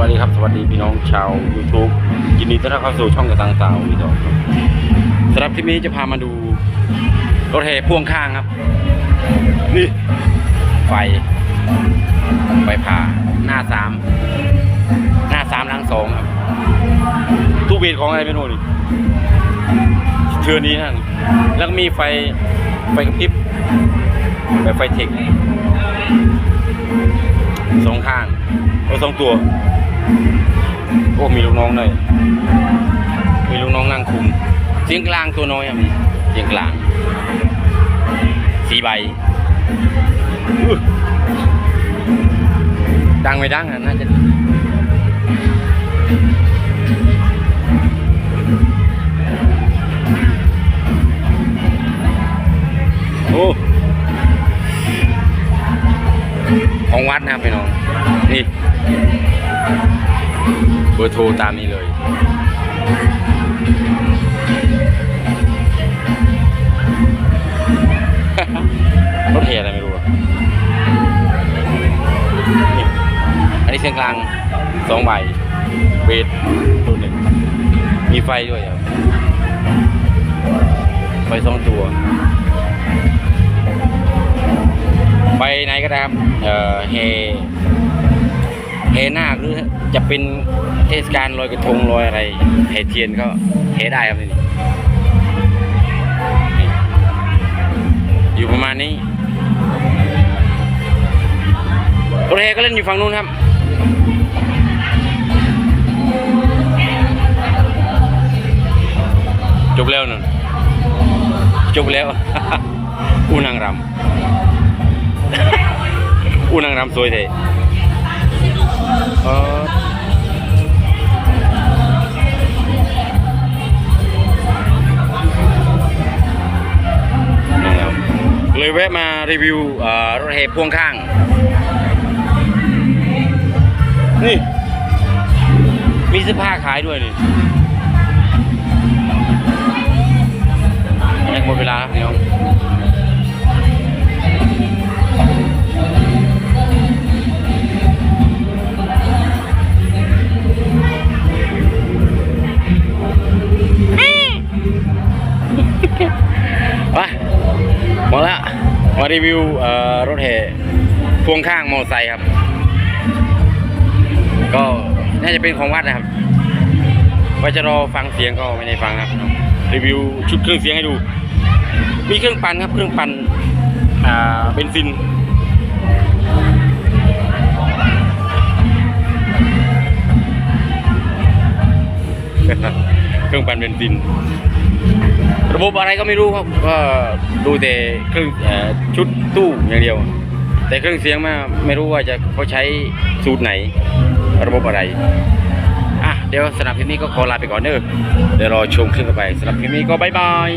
วัสดีครับ สวัสดีพี่น้องชาว YouTube ยินดีต้อนรับเข้าสู่ช่องกระตังสาวพี่น้องสำหรับคลิปนี้จะพามาดูรถแห่พ่วงข้างครับ นี่ ไฟ ไฟผ่าหน้าสามหน้าสามหลังสองครับตู้เบรของอะไรไม่รู้นี่เทือนี้นั่นแล้วก็มีไฟไฟกระพริบแบบไฟเทค สองข้างโอ้สองตัว โอ้มีลูกน้องเลยมีลูกน้องนั่งคุมเสียงกลางตัวน้อยอะมีเสียงกลางสีใบดังไม่ดังอะน่าจะ ของวัดนะครับพี่น้องนี่เบอร์โทรตามนี้เลยรถเทอะไรไม่รู้อันนี้เส้นกลางสองใบเบสตัวหนึ่งมีไฟด้วยครับไฟสองตัว ไปไหนก็ได้ครับเอ่อเฮเฮนาคหรือจะเป็นเทศกาลลอยกระทงลอยอะไรเฮเทียนก็เฮได้ครับนี่นี่อยู่ประมาณนี้รถเฮก็เล่นอยู่ฝั่งนู้นครับจบแล้วนั่นจบแล้วอูนางรำ อูนางรำสวยเท่เออนะเลยแวะมารีวิวรถเฮพ่วงข้าง นี่ มีเสื้อผ้าขายด้วยนี่ รีวิวรถแห่พ่วงข้างมอเตอร์ไซค์ครับ ก็น่าจะเป็นของวัดนะครับว่าจะรอฟังเสียงก็ไม่ได้ฟังครับ รีวิวชุดเครื่องเสียงให้ดู มีเครื่องปั่นครับเครื่องปั่นอ่าเบนซินเครื่องปั่นเบนซิน ระบบอะไรก็ไม่รู้ครับก็ดูแต่เครื่องอชุดตู้อย่างเดียว แต่เครื่องเสียงมาไม่รู้ว่าจะเขาใช้สูตรไหน ระบบอะไรอะเดี๋ยวสำหรับคลิปนี้ก็ขอลาไปก่อนเนอะเดี๋ยวรอชมคลิปต่อไปสำหรับคลิปนี้ก็บายบาย